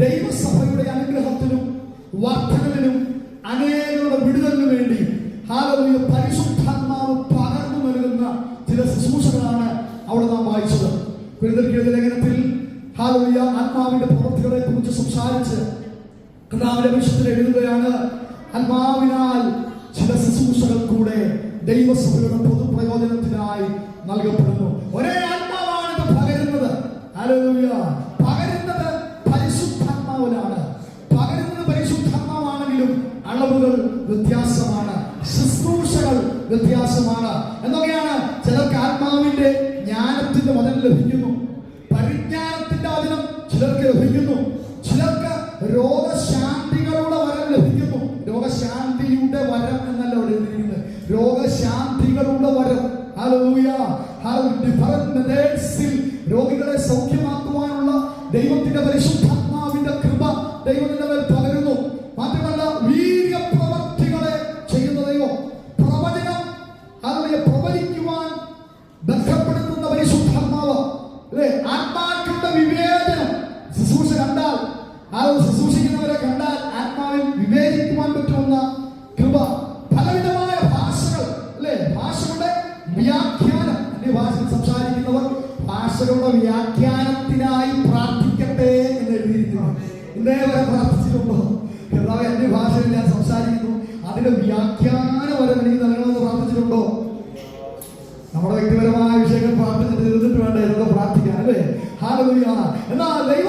ദൈവസഭയുടെ അനുഗ്രഹത്തിനും വർദ്ധനവിനും അനേകരുടെ വിടുതലിനു വേണ്ടി ഹാലവിയ പരിശുദ്ധാത്മാവ് പകർന്നു നൽകുന്ന ചില ശുശ്രൂഷകളാണ് അവിടെ നാം വായിച്ചത്. കുരുതൽക്കിഴുത ലേഖനത്തിൽ ഹാലവിയ ആത്മാവിന്റെ പ്രവൃത്തികളെ കുറിച്ച് സംസാരിച്ച് കഥാവിന്റെ വിഷയത്തിൽ എഴുതുകയാണ് ആത്മാവിനാൽ ചില ശുശ്രൂഷകൾ കൂടെ ദൈവസഭയുടെ പൊതുപ്രയോജനത്തിനായി നൽകപ്പെടുന്നു. ഒരേ Hallelujah. And now they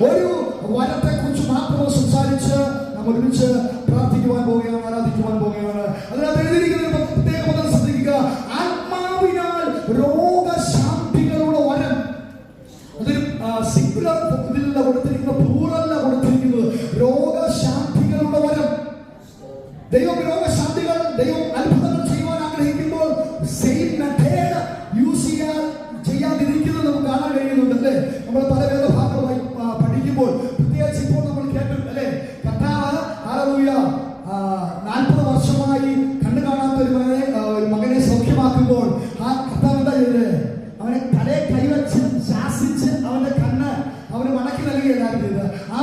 ഒരു വരത്തെ കുറിച്ച് മാത്രം സംസാരിച്ച് നമ്മൾ ഒരുമിച്ച് പ്രാർത്ഥിക്കുവാൻ പോവുകയാണ് ആരാധിക്കുവാൻ ನನಗೆ ಏನಾಗ್ತಿದೆ ಆ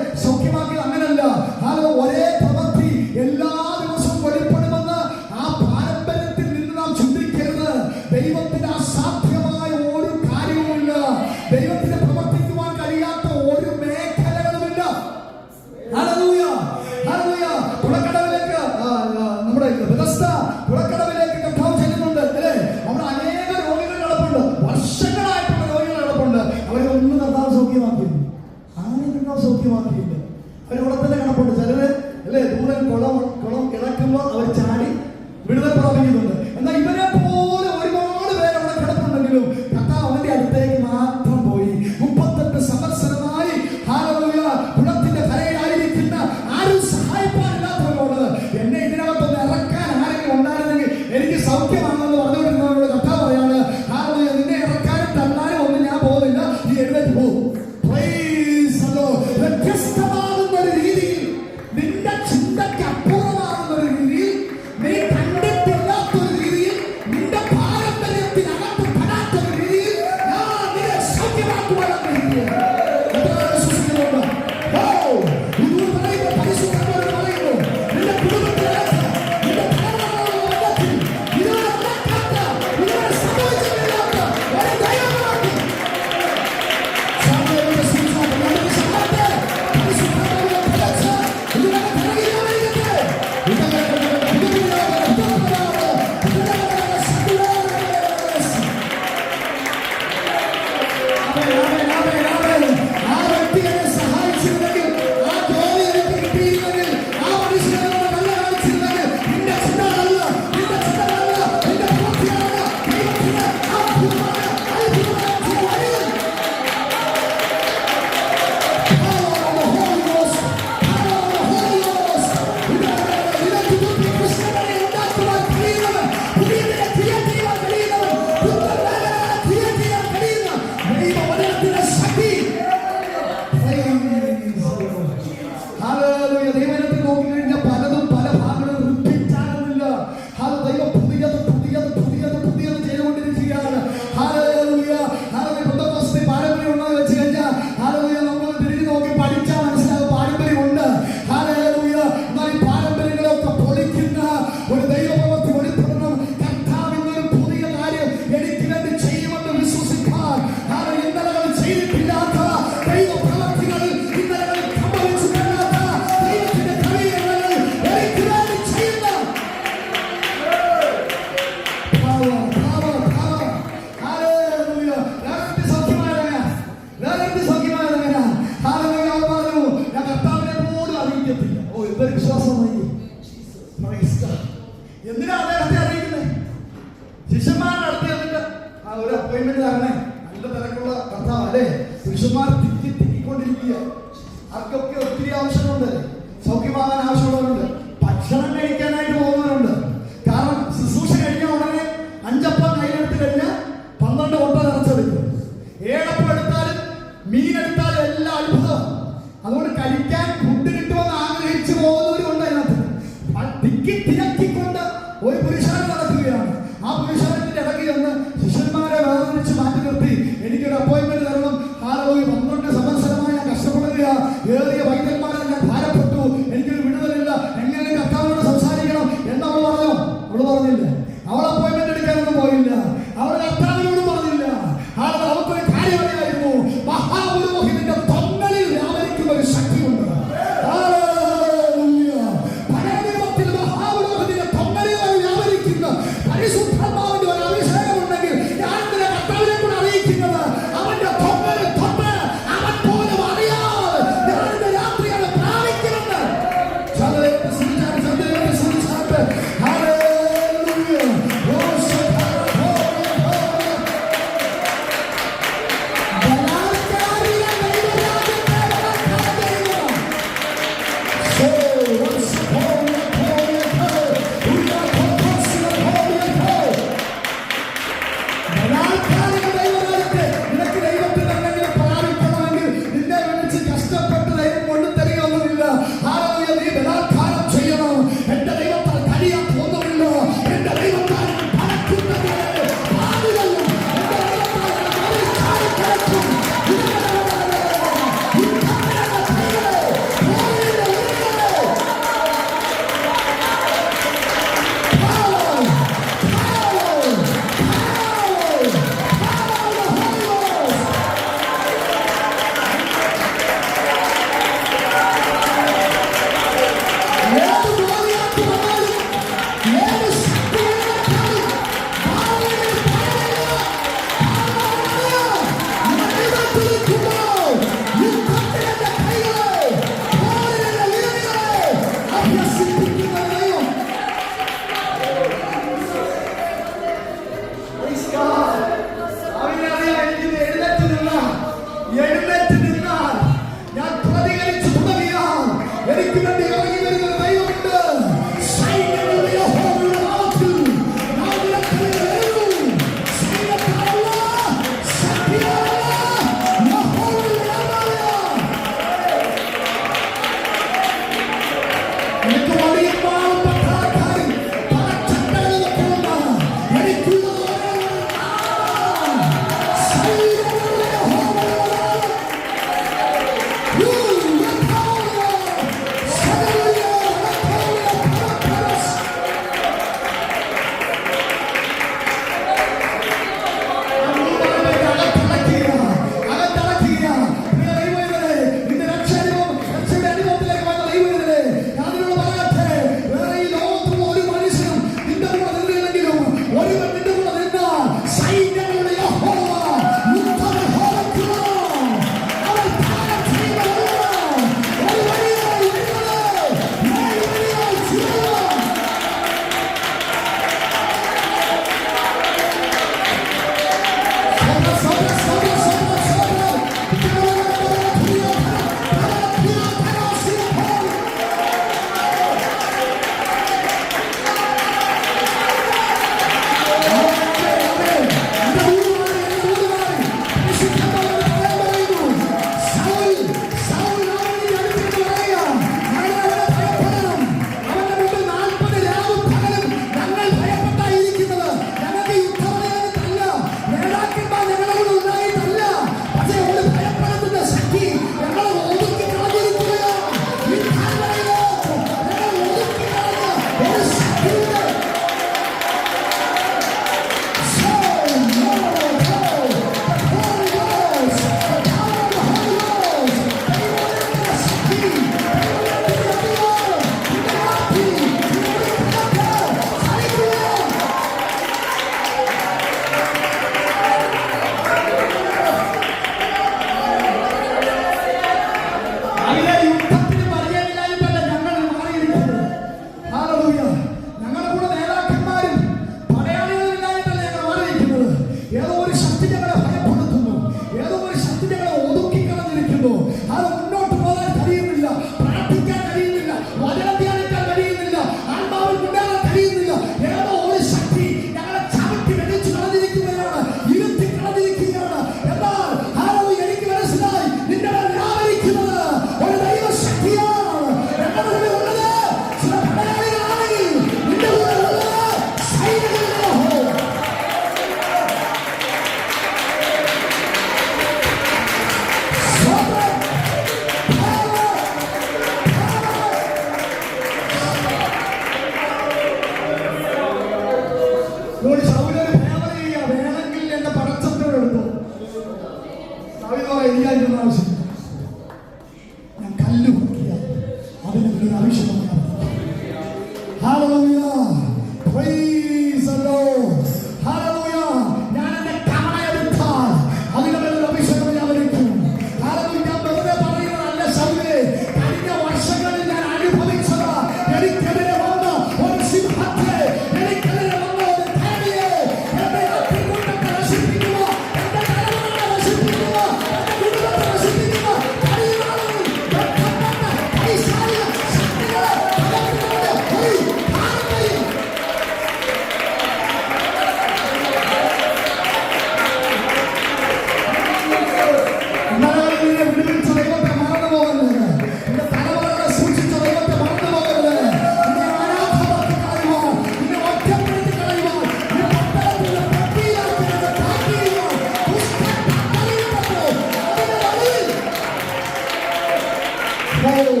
Oh,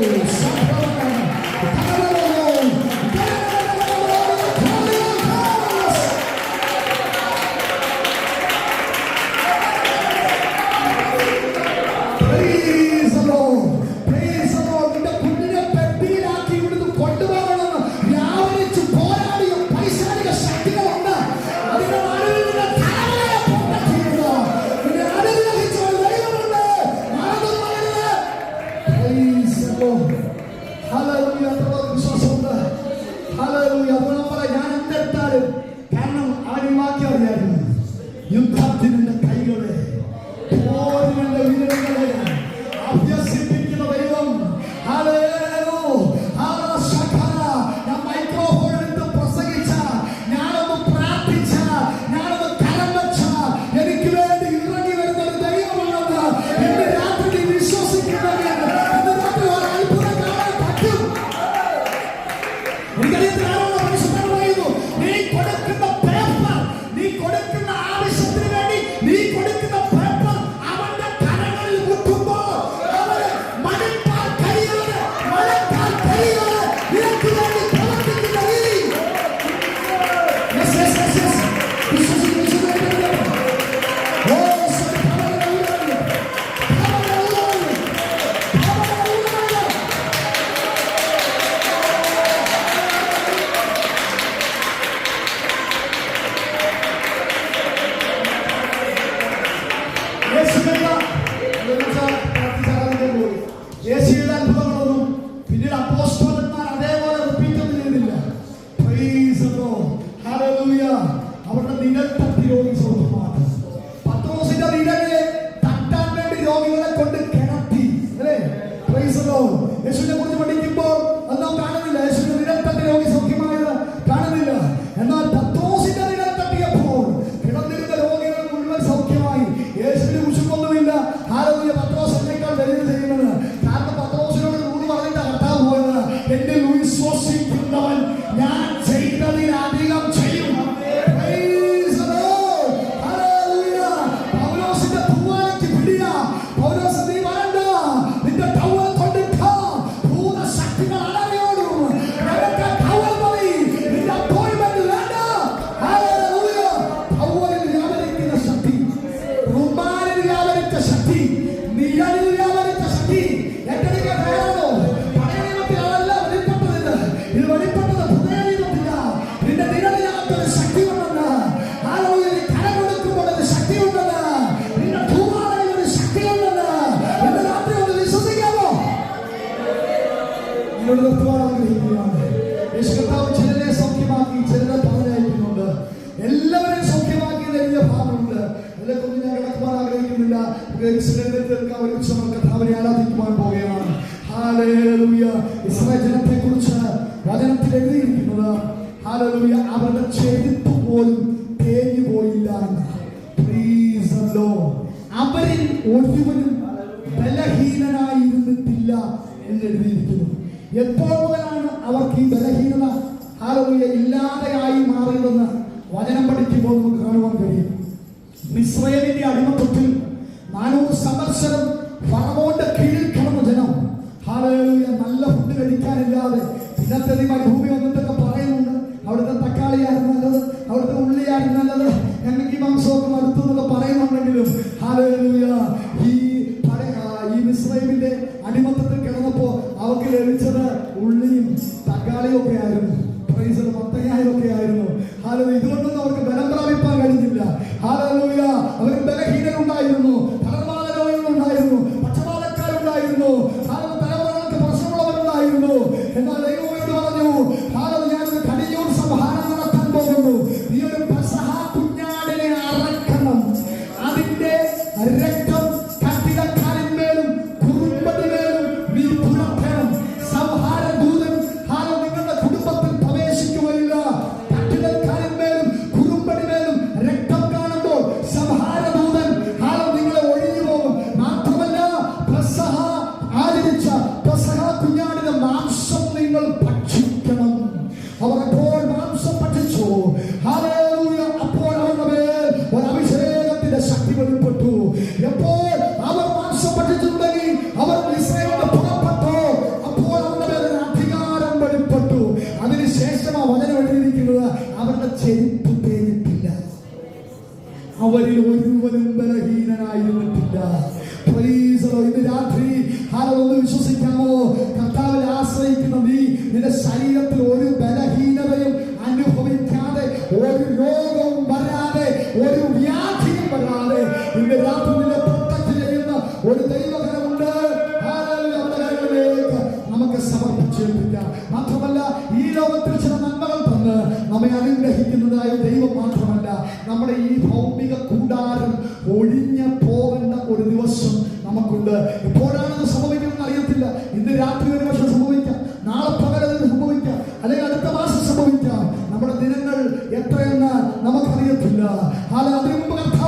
es ഇസ്രായേൽ ജനത്തെ കുറിച്ച് വചനത്തിൽ എഴുതിയിരിക്കുന്നത് ഹാലലൂയ അവരുടെ ചെരുപ്പ് പോലും തേഞ്ഞു പോയില്ല അവരിൽ ഒരുവനും ബലഹീനനായിരുന്നിട്ടില്ല എന്ന് എഴുതിയിരിക്കുന്നു. എപ്പോൾ അവർക്ക് ഈ ബലഹീനത ഹാലലൂയ ഇല്ലാതെയായി മാറിയതെന്ന് വചനം പഠിക്കുമ്പോൾ നമുക്ക് കാണുവാൻ കഴിയും. മിസ്രയേലിന്റെ അടിമത്വത്തിൽ നാനൂറ് സന്ദർശനം അല്ലാതെ ഇന്നത്തെ ഭൂമി വന്നിട്ടൊക്കെ പറയുന്നുണ്ട്. അവിടുത്തെ തക്കാളിയായിരുന്നു നല്ലത് അവിടുത്തെ ഉള്ളിയായിരുന്നു നല്ലത് ഞങ്ങൾക്ക് ഈ മാംസമൊക്കെ മടുത്തു എന്നൊക്കെ പറയുന്നുണ്ടെങ്കിലും ഈ ഈ മിശ്രൈമിന്റെ അടിമത്തത്തിൽ കിടന്നപ്പോ അവർക്ക് ലഭിച്ചത് ഉള്ളിയും തക്കാളിയും ഒക്കെ ആയിരുന്നു. പ്രൈസ് മത്തങ്ങായും ഒക്കെ ആയിരുന്നു. ഹാലോ ഇതുകൊണ്ടൊന്നും അവർക്ക് ബലം പ്രാപിപ്പാൻ കഴിഞ്ഞില്ല. ഹാലോ ഒരു ദിവസം നമുക്കുണ്ട്. എപ്പോഴാണത് സംഭവിക്കണമെന്ന് അറിയത്തില്ല. ഇന്ന് രാത്രി ഒരു വർഷം സംഭവിക്കാം. നാളെ പകലതിന് സംഭവിക്കാം. അല്ലെങ്കിൽ അടുത്ത മാസം സംഭവിക്കാം. നമ്മുടെ ദിനങ്ങൾ എത്രയെന്ന് നമുക്കറിയത്തില്ല. അതിന് മുമ്പ്